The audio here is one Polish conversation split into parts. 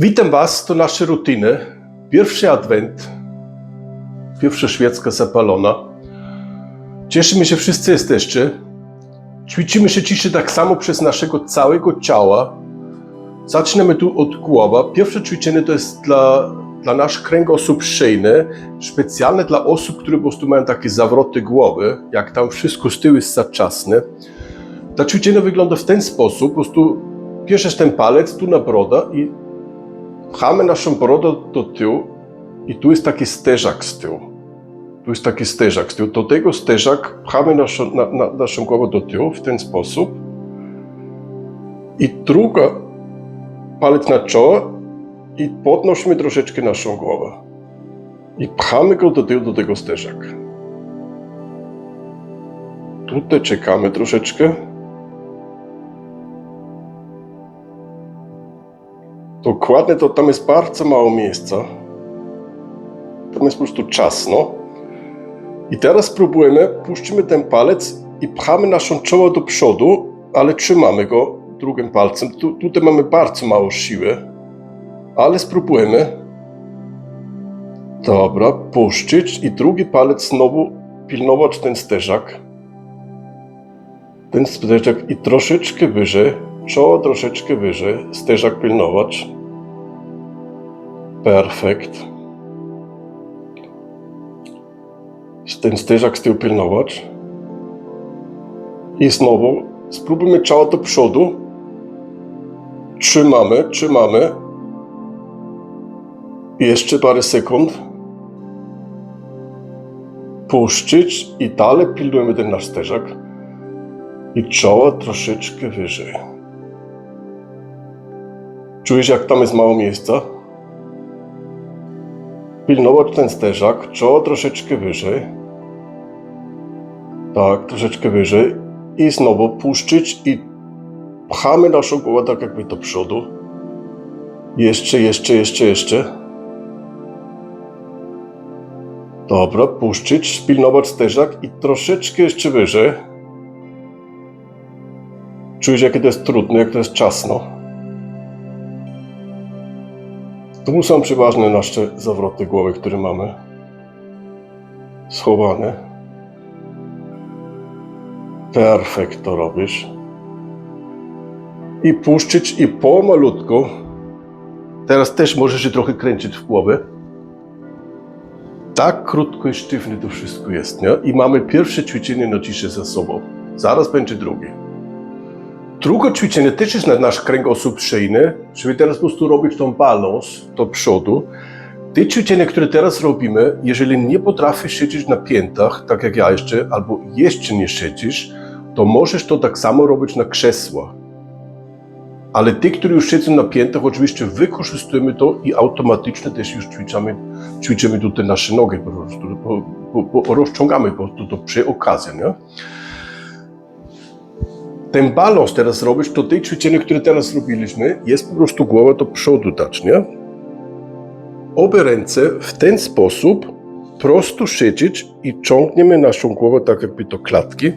Witam Was, to nasze rutyny. Pierwszy adwent, pierwsza świecka zapalona. Cieszymy się, wszyscy jesteście. Ćwiczymy się dzisiaj tak samo przez naszego całego ciała. Zaczynamy tu od głowa. Pierwsze ćwiczenie to jest dla, dla nasz kręgosłup szyjny, specjalne dla osób, które po prostu mają takie zawroty głowy, jak tam wszystko z tyłu jest zaczasne. To ćwiczenie wygląda w ten sposób, po prostu bierzesz ten palec tu na broda i pchamy naszą brodę do tyłu i tu jest taki steżak z tyłu. Tu jest taki steżak z tyłu. Do tego steżak pchamy naszą, na, na, naszą głowę do tyłu w ten sposób. I druga palec na czoło i podnosimy troszeczkę naszą głowę. I pchamy go do tyłu do tego steżak. Tutaj czekamy troszeczkę. Dokładnie to tam jest bardzo mało miejsca. Tam jest po prostu czasno. I teraz spróbujemy, puścimy ten palec i pchamy naszą czoło do przodu, ale trzymamy go drugim palcem. Tu, tutaj mamy bardzo mało siły, ale spróbujemy. Dobra, puścić i drugi palec znowu pilnować ten steżak. Ten steżak i troszeczkę wyżej, czoło troszeczkę wyżej, steżak pilnować. Perfekt. Ten steżak z tyłu pilnować. I znowu spróbujmy czoło do przodu. Trzymamy, trzymamy. Jeszcze parę sekund. Puścić i dalej pilnujemy ten nasz steżak. I czoło troszeczkę wyżej. Czujesz, jak tam jest mało miejsca? Pilnować ten steżak, czoło troszeczkę wyżej. Tak, troszeczkę wyżej. I znowu puszczyć i pchamy naszą głowę tak jakby do przodu. Jeszcze, jeszcze, jeszcze, jeszcze. Dobra, puszczyć, pilnować steżak i troszeczkę jeszcze wyżej. Czujesz, jakie to jest trudne, jak to jest czasno. Tu są przeważnie nasze zawroty głowy, które mamy schowane. Perfekt to robisz. I puszczyć i pomalutku. Teraz też możesz się trochę kręcić w głowie. Tak krótko i sztywne to wszystko jest, nie? I mamy pierwsze ćwiczenie na dzisiaj za sobą. Zaraz będzie drugie. Drugie ćwiczenie też jest na nasz kręgosłup szyjny, żeby teraz po prostu robić tą balans do przodu. Te ćwiczenia, które teraz robimy, jeżeli nie potrafisz siedzieć na piętach, tak jak ja jeszcze, albo jeszcze nie siedzisz, to możesz to tak samo robić na krzesła. Ale ty, którzy już siedzą na piętach, oczywiście wykorzystujemy to i automatycznie też już ćwiczymy, ćwiczymy tutaj nasze nogi po prostu, rozciągamy po prostu to przy okazji, nie? Ten balans teraz robisz, to te ćwiczenie, które teraz robiliśmy, jest po prostu głowa do przodu dać, nie? Obie ręce w ten sposób prosto siedzieć i ciągniemy naszą głowę tak jakby do klatki.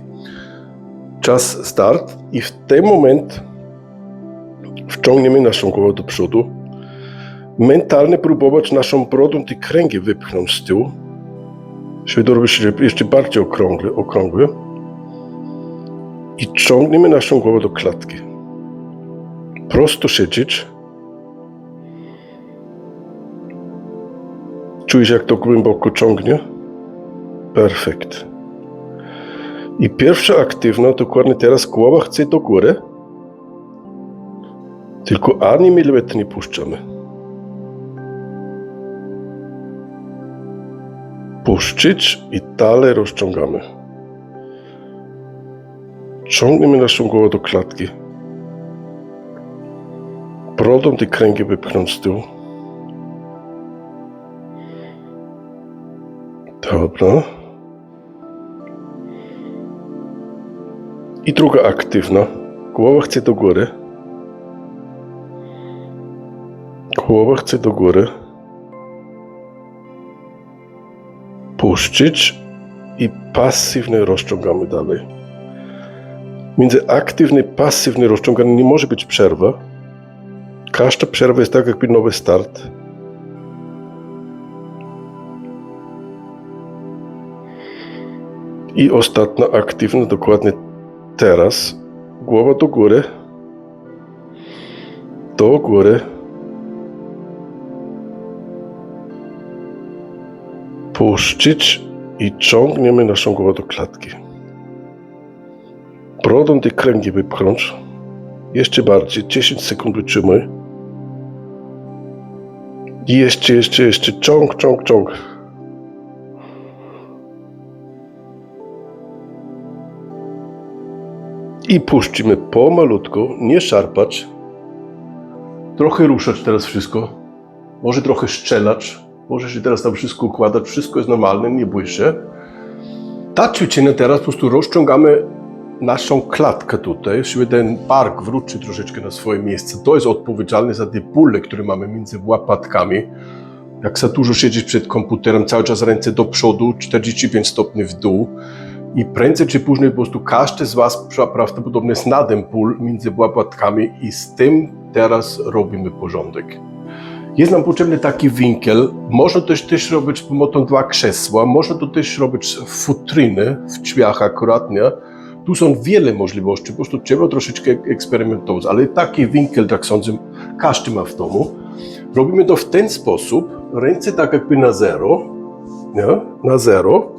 Czas start i w ten moment wciągniemy naszą głowę do przodu. Mentalnie próbować naszą brodą te kręgi wypchnąć z tyłu, żeby to robić jeszcze bardziej okrągły, okrągły i ciągniemy naszą głowę do klatki. Prosto siedzieć. Czujesz, jak to głęboko ciągnie? Perfekt. I pierwsza aktywna, dokładnie teraz głowa chce do góry, tylko ani milimetr nie puszczamy. Puszczyć i dalej rozciągamy. Ciągniemy naszą głowę do klatki. Brodą te kręgi wypchnąć z tyłu. Dobra. I druga aktywna. Głowa chce do góry. Głowa chce do góry. Puszczyć i pasywnie rozciągamy dalej. Między aktywny pasywny rozciąganie nie może być przerwa. Każda przerwa jest tak jakby nowy start. I ostatnia aktywna dokładnie teraz. Głowa do góry. Do góry. Puścić i ciągniemy naszą głowę do klatki. Brodą te kręgi wypchnąć. Jeszcze bardziej. 10 sekund wytrzymaj. I jeszcze, jeszcze, jeszcze. Ciąg, ciąg, ciąg. I puścimy pomalutku, nie szarpać. Trochę ruszać teraz wszystko. Może trochę strzelać. Może się teraz tam wszystko układać. Wszystko jest normalne, nie bój się. Ta ćwiczenia teraz po prostu rozciągamy naszą klatkę tutaj, żeby ten bark wróci troszeczkę na swoje miejsce. To jest odpowiedzialne za te bóle, które mamy między łapatkami. Jak za dużo siedzieć przed komputerem, cały czas ręce do przodu, 45 stopni w dół. I prędzej czy później po prostu każdy z Was pra- prawdopodobnie jest na ten ból między łapatkami i z tym teraz robimy porządek. Jest nam potrzebny taki winkiel. Można też, też robić pomocą dwa krzesła, można to też robić futryny w drzwiach akurat, nie? Tu są wiele możliwości, po prostu trzeba troszeczkę eksperymentować, ale taki winkiel, tak sądzę, każdy ma w domu. Robimy to w ten sposób, ręce tak jakby na zero, nie? na zero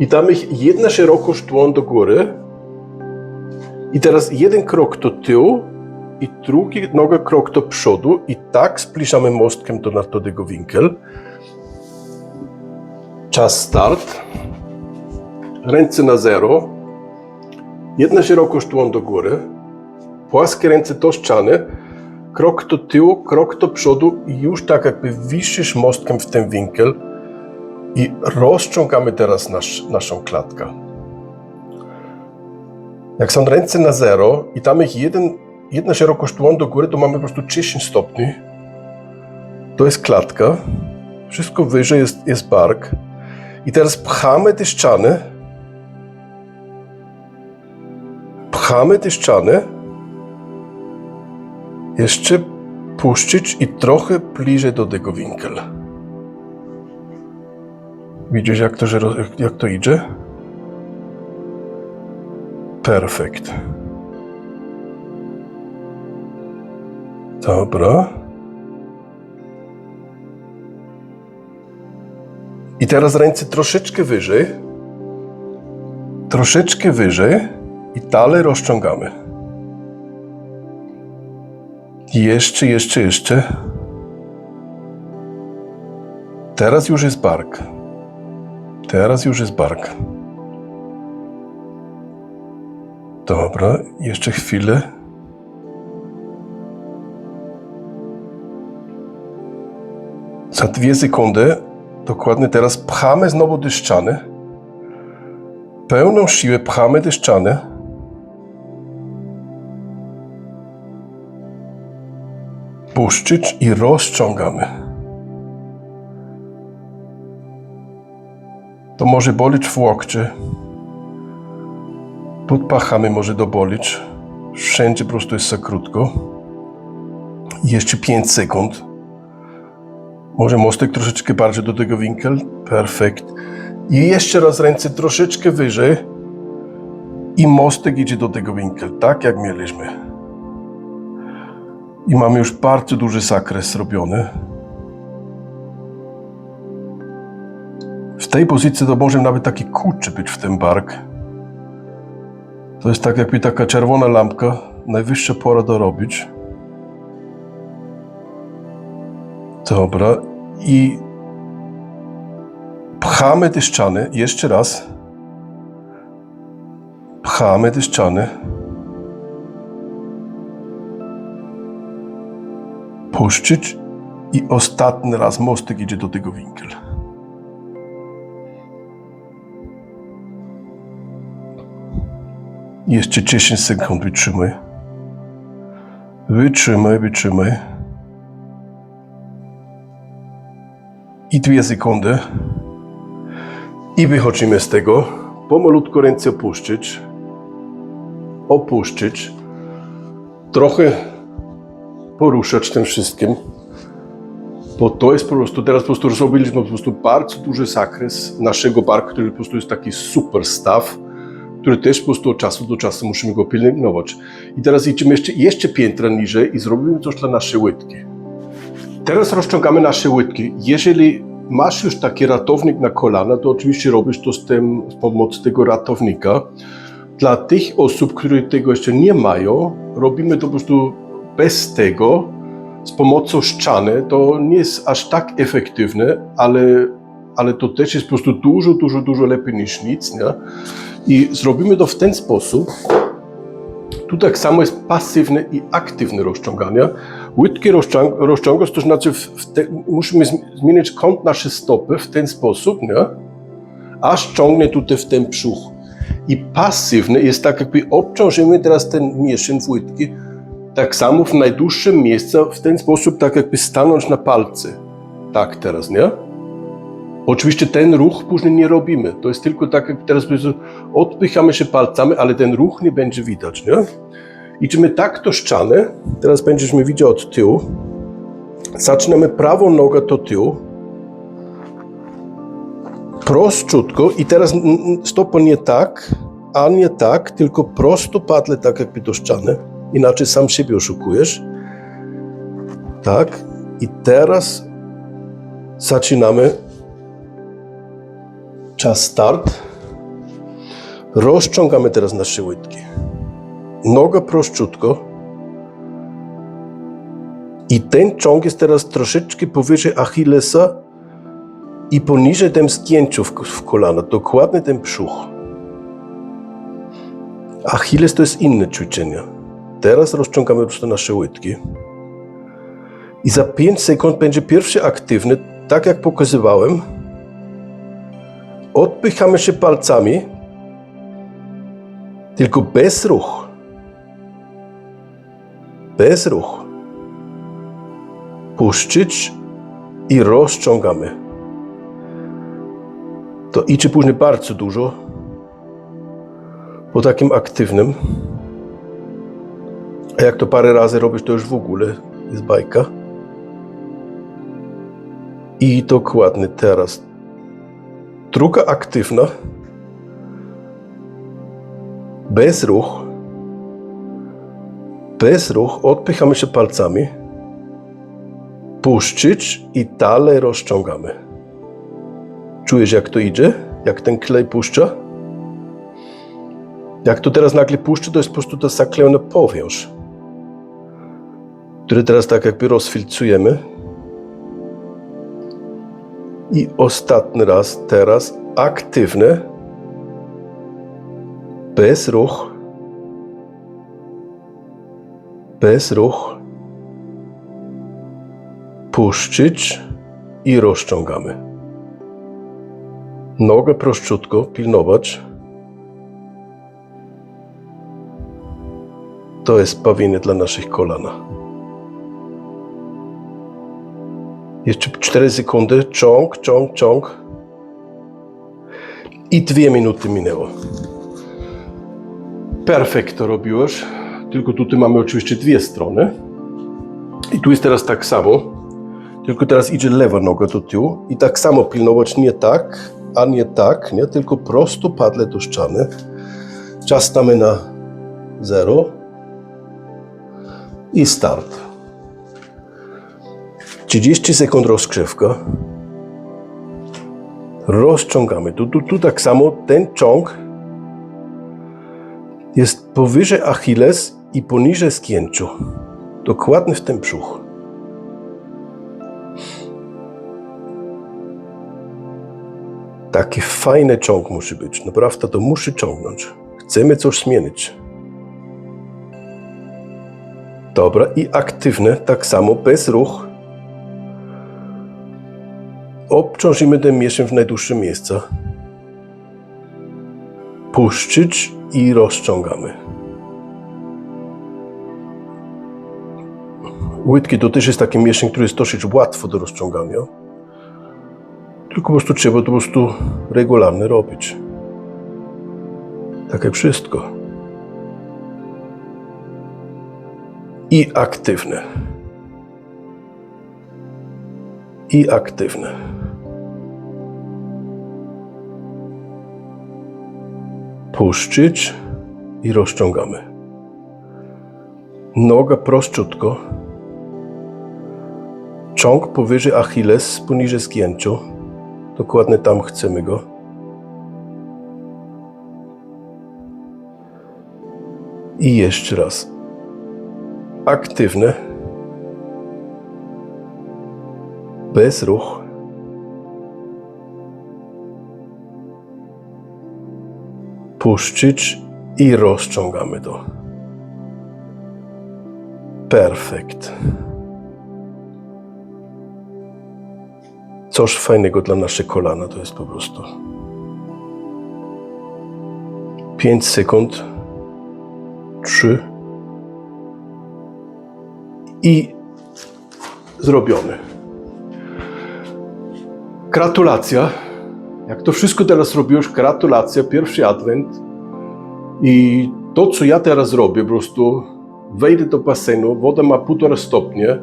i damy ich jedna szerokość dłoń do góry i teraz jeden krok do tyłu i drugi noga krok do przodu i tak zbliżamy mostkiem do, do tego winkel. Czas start. Ręce na zero. Jedna szerokość dłoń do góry. Płaskie ręce do ściany. Krok do tyłu, krok do przodu i już tak jakby wisisz mostkiem w ten winkel i rozciągamy teraz nasz, naszą klatkę. Jak są ręce na zero i tam ich jeden, jedna szerokość dłoń do góry, to mamy po prostu 10 stopni. To jest klatka. Wszystko wyżej jest, jest bark. I teraz pchamy te ściany. Pchamy te. Jeszcze puścić i trochę bliżej do tego winkel. Widzisz, jak to, że, jak- jak to idzie? Perfekt. Dobra. I teraz ręce troszeczkę wyżej. Troszeczkę wyżej i dalej rozciągamy. Jeszcze, jeszcze, jeszcze. Teraz już jest bark. Teraz już jest bark. Dobra, jeszcze chwilę. Za dwie sekundy, dokładnie teraz, pchamy znowu do. Pełną siłę pchamy do ściany. Puszczyć i rozciągamy. To może bolić w łokcie. Pod pachami może dobolić. Wszędzie po prostu jest za krótko. Jeszcze 5 sekund. Może mostek troszeczkę bardziej do tego winkel. Perfekt. I jeszcze raz ręce troszeczkę wyżej. I mostek idzie do tego winkel, tak jak mieliśmy. I mamy już bardzo duży zakres zrobiony. W tej pozycji to może nawet taki kurczy być w ten bark. To jest tak jakby taka czerwona lampka. Najwyższa pora dorobić. Dobra. I pchamy te ściany. Jeszcze raz. Pchamy te ściany. Puszczyć i ostatni raz mostek idzie do tego winkel. Jeszcze 10 sekund wytrzymaj. Wytrzymaj, wytrzymaj. I dwie sekundy. I wychodzimy z tego. Pomalutko ręce opuszczyć. Opuszczyć. Trochę poruszać tym wszystkim. Bo to jest po prostu, teraz po prostu zrobiliśmy po prostu bardzo duży zakres naszego barku, który po prostu jest taki super staw, który też po prostu od czasu do czasu musimy go pielęgnować. I teraz idziemy jeszcze, jeszcze piętra niżej i zrobimy coś dla naszej łydki. Teraz rozciągamy nasze łydki. Jeżeli masz już taki ratownik na kolana, to oczywiście robisz to z, tym, z pomocą tego ratownika. Dla tych osób, które tego jeszcze nie mają, robimy to po prostu bez tego, z pomocą ściany. To nie jest aż tak efektywne, ale, ale to też jest po prostu dużo, dużo, dużo lepiej niż nic. Nie? I zrobimy to w ten sposób. Tu tak samo jest pasywne i aktywne rozciąganie. Łydki rozciąg rozciągasz, to znaczy te, musimy zm- zmienić kąt naszej stopy w ten sposób, nie? aż ciągnie tutaj w ten brzuch. I pasywny jest tak jakby obciążymy teraz ten mieszyn łydki, tak samo w najdłuższym miejscu, w ten sposób tak jakby stanąć na palce. Tak teraz, nie? Oczywiście ten ruch później nie robimy. To jest tylko tak, jak teraz odpychamy się palcami, ale ten ruch nie będzie widać, nie? Idziemy tak do ściany. Teraz będziesz mi widział od tyłu. Zaczynamy prawą nogę do tyłu. Prościutko i teraz stopa nie tak, a nie tak, tylko prosto padle tak jakby do ściany. Inaczej sam siebie oszukujesz. Tak. I teraz zaczynamy Czas start. Rozciągamy teraz nasze łydki. Noga prościutko. I ten ciąg jest teraz troszeczkę powyżej Achillesa i poniżej tym zgięciu w, w kolana. Dokładnie ten brzuch. Achilles to jest inne ćwiczenie. Teraz rozciągamy prostu nasze łydki. I za 5 sekund będzie pierwszy aktywny, tak jak pokazywałem. Odpychamy się palcami, tylko bez ruch. Bez ruch. Puszczyć i rozciągamy. To idzie później bardzo dużo. Po takim aktywnym. A jak to parę razy robisz, to już w ogóle jest bajka. I dokładnie teraz Druga aktywna. Bez ruch. Bez ruch. Odpychamy się palcami. Puszczyć i dalej rozciągamy. Czujesz jak to idzie? Jak ten klej puszcza? Jak to teraz nagle puszcza, to jest po prostu ta zaklejona powiąż, który teraz tak jakby rozfilcujemy. I ostatni raz, teraz aktywne, bez ruch, bez ruch, puszczyć i rozciągamy. Nogę prościutko pilnować. To jest bawienie dla naszych kolana. Jeszcze 4 sekundy. Ciąg, ciąg, ciąg. I dwie minuty minęło. Perfekt to robiłeś. Tylko tutaj mamy oczywiście dwie strony. I tu jest teraz tak samo. Tylko teraz idzie lewa noga do tyłu. I tak samo pilnować nie tak, a nie tak, nie? Tylko prosto padle do ściany. Czas damy na zero. I start. 30 sekund rozgrzewka. Rozciągamy. Tu, tu, tu tak samo ten ciąg jest powyżej Achilles i poniżej zgięciu. Dokładnie w ten brzuch. Taki fajny ciąg musi być. Naprawdę to musi ciągnąć. Chcemy coś zmienić. Dobra, i aktywne, tak samo, bez ruch. Obciążymy ten mieszem w najdłuższe miejsca. Puszczyć i rozciągamy. Łydki to też jest taki mieszeń, który jest dosyć łatwo do rozciągania. Tylko po prostu trzeba to po prostu regularnie robić. Tak jak wszystko. I aktywne. i aktywne. Puszczyć i rozciągamy. Noga prościutko. Ciąg powyżej Achilles, poniżej zgięciu. Dokładnie tam chcemy go. I jeszcze raz. Aktywne. Bez ruch. Puszczyć i rozciągamy to. Perfekt. Coś fajnego dla naszych kolana to jest po prostu. 5 sekund. 3 i zrobiony. Gratulacja. Jak to wszystko teraz robiłeś, gratulacja, pierwszy adwent. I to, co ja teraz robię, po prostu wejdę do basenu, woda ma półtora stopnie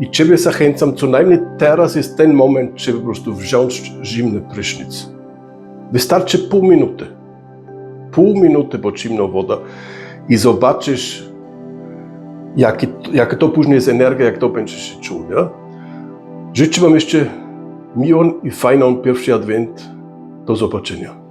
i Ciebie zachęcam, co najmniej teraz jest ten moment, żeby po prostu wziąć zimny prysznic. Wystarczy pół minuty. Pół minuty pod zimną wodą i zobaczysz, jaki, jaka to później jest energia, jak to będziesz się czuł. Nie? Życzę Wam jeszcze miłą i fajną pierwszy adwent. Do zobaczenia.